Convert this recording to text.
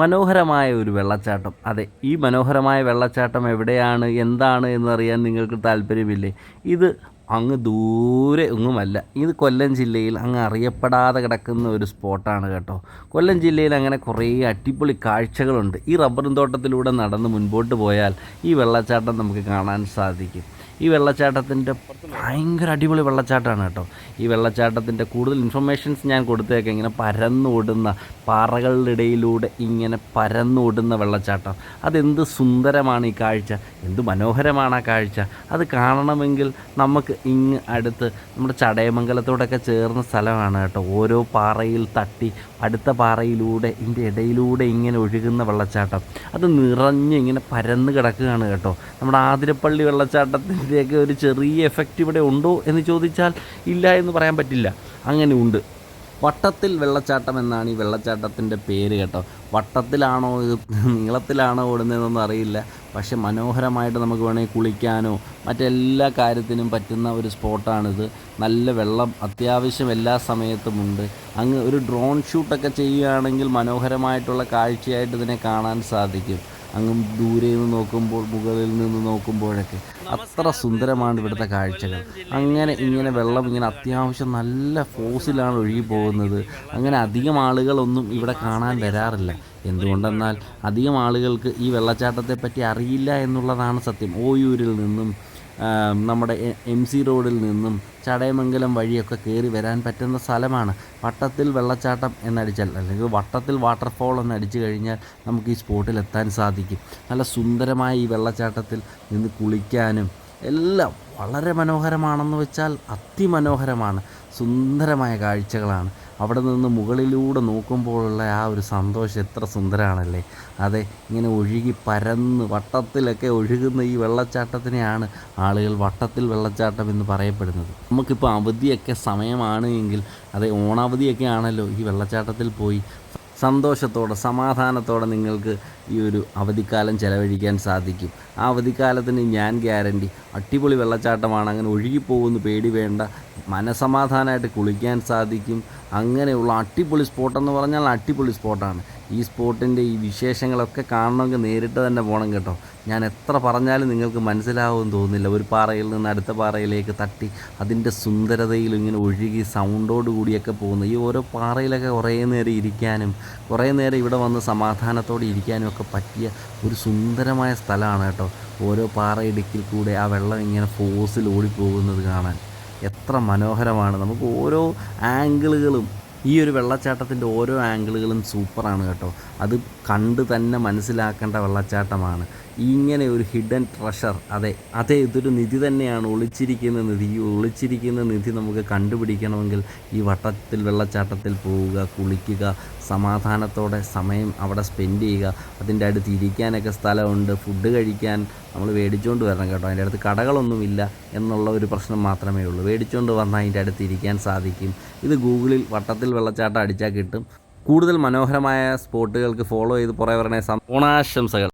മനോഹരമായ ഒരു വെള്ളച്ചാട്ടം. അതെ ഈ മനോഹരമായ വെള്ളച്ചാട്ടം എവിടെയാണ് എന്താണ് എന്നറിയാൻ നിങ്ങൾക്ക് താല്പര്യമില്ലേ? ഇത് അങ്ങ് ദൂരെ ഒന്നുമല്ല ഇത് കൊല്ലം ജില്ലയിൽ അങ്ങ് അറിയപ്പെടാതെ കിടക്കുന്ന ഒരു സ്പോട്ടാണ് കേട്ടോ. കൊല്ലം ജില്ലയിൽ അങ്ങനെ കുറേ അടിപൊളി കാഴ്ചകളുണ്ട്. ഈ റബ്ബറും തോട്ടത്തിലൂടെ നടന്ന് മുൻപോട്ട് പോയാൽ ഈ വെള്ളച്ചാട്ടം നമുക്ക് കാണാൻ സാധിക്കും. ഈ വെള്ളച്ചാട്ടത്തിന്റെ ഭയങ്കര അടിപൊളി വെള്ളച്ചാട്ടമാണ് കേട്ടോ. ഈ വെള്ളച്ചാട്ടത്തിന്റെ കൂടുതൽ ഇൻഫർമേഷൻസ് ഞാൻ കൊടുത്തേക്കാം. ഇങ്ങനെ പരന്നോടുന്ന പാറകളുടെ ഇടയിലൂടെ ഇങ്ങനെ പരന്നോടുന്ന വെള്ളച്ചാട്ടം. അതെന്ത് സുന്ദരമാണ് ഈ കാഴ്ച. എന്ത് മനോഹരമാണ് ആ കാഴ്ച. അത് കാണണമെങ്കിൽ നമുക്ക് ഇങ്ങ് അടുത്ത് നമ്മുടെ ചടയമംഗലത്തോടൊക്കെ ചേർന്ന സ്ഥലമാണ് കേട്ടോ. ഓരോ പാറയിൽ തട്ടി അടുത്ത പാറയിലൂടെ ഇതിന്റെ ഇടയിലൂടെ ഇങ്ങനെ ഒഴുകുന്ന വെള്ളച്ചാട്ടം. അത് നിറഞ്ഞ് ഇങ്ങനെ പരന്ന് കിടക്കുകയാണ് കേട്ടോ. നമ്മുടെ ആതിരപ്പള്ളി വെള്ളച്ചാട്ടത്തിന്റെയൊക്കെ ഒരു ചെറിയ എഫക്റ്റ് ഇവിടെ ഉണ്ടോ എന്ന് ചോദിച്ചാൽ ഇല്ല എന്ന് പറയാൻ പറ്റില്ല. അങ്ങനെ ഉണ്ട്. വട്ടത്തിൽ വെള്ളച്ചാട്ടം എന്നാണ് ഈ വെള്ളച്ചാട്ടത്തിന്റെ പേര് കേട്ടോ. വട്ടത്തിലാണോ ഇത് നീളത്തിലാണോ ഓടുന്നതെന്നൊന്നും അറിയില്ല. പക്ഷെ മനോഹരമായിട്ട് നമുക്ക് വേണമെങ്കിൽ കുളിക്കാനോ മറ്റെല്ലാ കാര്യത്തിനും പറ്റുന്ന ഒരു സ്പോട്ടാണിത്. നല്ല വെള്ളം അത്യാവശ്യം എല്ലാ സമയത്തുമുണ്ട് അങ്ങ് ഒരു ഡ്രോൺ ഷൂട്ടൊക്കെ ചെയ്യുകയാണെങ്കിൽ മനോഹരമായിട്ടുള്ള കാഴ്ചയായിട്ട് ഇതിനെ കാണാൻ സാധിക്കും. അങ്ങ് ദൂരെ നിന്ന് നോക്കുമ്പോൾ മുകളിൽ നിന്ന് നോക്കുമ്പോഴൊക്കെ അത്ര സുന്ദരമാണ് ഇവിടുത്തെ കാഴ്ചകൾ. അങ്ങനെ ഇങ്ങനെ വെള്ളം ഇങ്ങനെ അത്യാവശ്യം നല്ല ഫോസിലാണ് ഒഴുകി പോകുന്നത്. അങ്ങനെ അധികം ആളുകളൊന്നും ഇവിടെ കാണാൻ വരാറില്ല. എന്തുകൊണ്ടെന്നാൽ അധികം ആളുകൾക്ക് ഈ വെള്ളച്ചാട്ടത്തെപ്പറ്റി അറിയില്ല എന്നുള്ളതാണ് സത്യം. ഓയൂരിൽ നിന്നും നമ്മുടെ എ- സി റോഡിൽ നിന്നും ചടയമംഗലം വഴിയൊക്കെ കയറി വരാൻ പറ്റുന്ന സ്ഥലമാണ്. വട്ടത്തിൽ വെള്ളച്ചാട്ടം എന്നടിച്ചാൽ അല്ലെങ്കിൽ വട്ടത്തിൽ വാട്ടർഫോൾ എന്നടിച്ചു കഴിഞ്ഞാൽ നമുക്ക് ഈ സ്പോട്ടിൽ എത്താൻ സാധിക്കും. നല്ല സുന്ദരമായ ഈ വെള്ളച്ചാട്ടത്തിൽ നിന്ന് കുളിക്കാനും എല്ലാം വളരെ മനോഹരമാണെന്ന് വെച്ചാൽ അതിമനോഹരമാണ്. സുന്ദരമായ കാഴ്ചകളാണ്. അവിടെ നിന്ന് മുകളിലൂടെ നോക്കുമ്പോഴുള്ള ആ ഒരു സന്തോഷം എത്ര സുന്ദരമാണല്ലേ അതെ ഇങ്ങനെ ഒഴുകി പരന്ന് വട്ടത്തിലൊക്കെ ഒഴുകുന്ന ഈ വെള്ളച്ചാട്ടത്തിനെയാണ് ആളുകൾ വട്ടത്തിൽ വെള്ളച്ചാട്ടം എന്ന് പറയപ്പെടുന്നത്. നമുക്കിപ്പോൾ അവധിയൊക്കെ സമയമാണ് എങ്കിൽ അതെ ഓണാവധിയൊക്കെ ആണല്ലോ ഈ വെള്ളച്ചാട്ടത്തിൽ പോയി. സന്തോഷത്തോടെ സമാധാനത്തോടെ നിങ്ങൾക്ക് ഈ ഒരു അവധിക്കാലം ചെലവഴിക്കാൻ സാധിക്കും. ആ അവധിക്കാലത്തിന് ഞാൻ ഗ്യാരണ്ടി. അടിപൊളി വെള്ളച്ചാട്ടമാണ്. അങ്ങനെ ഒഴുകിപ്പോകുന്ന. പേടി വേണ്ട. മനസമാധാനമായിട്ട് കുളിക്കാൻ സാധിക്കും. അങ്ങനെയുള്ള അടിപൊളി സ്പോട്ടെന്ന് പറഞ്ഞാൽ അടിപൊളി സ്പോട്ടാണ് ഈ സ്പോട്ടിന്റെ ഈ വിശേഷങ്ങളൊക്കെ കാണണമെങ്കിൽ നേരിട്ട് തന്നെ പോകണം കേട്ടോ. ഞാൻ എത്ര പറഞ്ഞാലും നിങ്ങൾക്ക് മനസ്സിലാവും തോന്നുന്നില്ല. ഒരു പാറയിൽ നിന്ന് അടുത്ത പാറയിലേക്ക് തട്ടി അതിന്റെ സുന്ദരതയിൽ ഇങ്ങനെ ഒഴുകി സൗണ്ടോട് കൂടിയൊക്കെ പോകുന്നു ഈ ഓരോ പാറയിലൊക്കെ കുറേ നേരം ഇരിക്കാനും കുറേ നേരം ഇവിടെ വന്ന് സമാധാനത്തോടെ ഇരിക്കാനും ഒക്കെ പറ്റിയ ഒരു സുന്ദരമായ സ്ഥലമാണ് കേട്ടോ ഓരോ പാറയിടുക്കിൽ കൂടെ ആ വെള്ളം ഇങ്ങനെ ഫോഴ്സിൽ ഓടിപ്പോകുന്നത് കാണാൻ. എത്ര മനോഹരമാണ്. നമുക്ക് ഓരോ ആംഗിളുകളും ഈ ഒരു വെള്ളച്ചാട്ടത്തിന്റെ ഓരോ ആംഗിളുകളും സൂപ്പറാണ് കേട്ടോ. അത് കണ്ട് തന്നെ മനസ്സിലാക്കേണ്ട വെള്ളച്ചാട്ടമാണ്. ഇങ്ങനെ ഒരു ഹിഡൻ ട്രഷർ അതെ അതെ ഇതൊരു നിധി തന്നെയാണ് ഒളിച്ചിരിക്കുന്ന നിധി. ഈ ഒളിച്ചിരിക്കുന്ന നിധി നമുക്ക് കണ്ടുപിടിക്കണമെങ്കിൽ ഈ വട്ടത്തിൽ വെള്ളച്ചാട്ടത്തിൽ പോവുക കുളിക്കുക സമാധാനത്തോടെ സമയം അവിടെ സ്പെൻഡ് ചെയ്യുക. അതിന്റെ അടുത്ത് ഇരിക്കാനൊക്കെ സ്ഥലമുണ്ട് ഫുഡ് കഴിക്കാൻ നമ്മൾ മേടിച്ചുകൊണ്ട് വരണം കേട്ടോ. അതിന്റെ അടുത്ത് കടകളൊന്നുമില്ല എന്നുള്ള ഒരു പ്രശ്നം മാത്രമേ ഉള്ളൂ. മേടിച്ചുകൊണ്ട് വന്നാൽ അതിന്റെ അടുത്ത് ഇരിക്കാൻ സാധിക്കും. ഇത് ഗൂഗിളിൽ വട്ടത്തിൽ വെള്ളച്ചാട്ടം അടിച്ചാൽ കിട്ടും. കൂടുതൽ മനോഹരമായ സ്പോട്ടുകൾക്ക് ഫോളോ ചെയ്ത് പുറകെ വരണേ ഓണാശംസകൾ.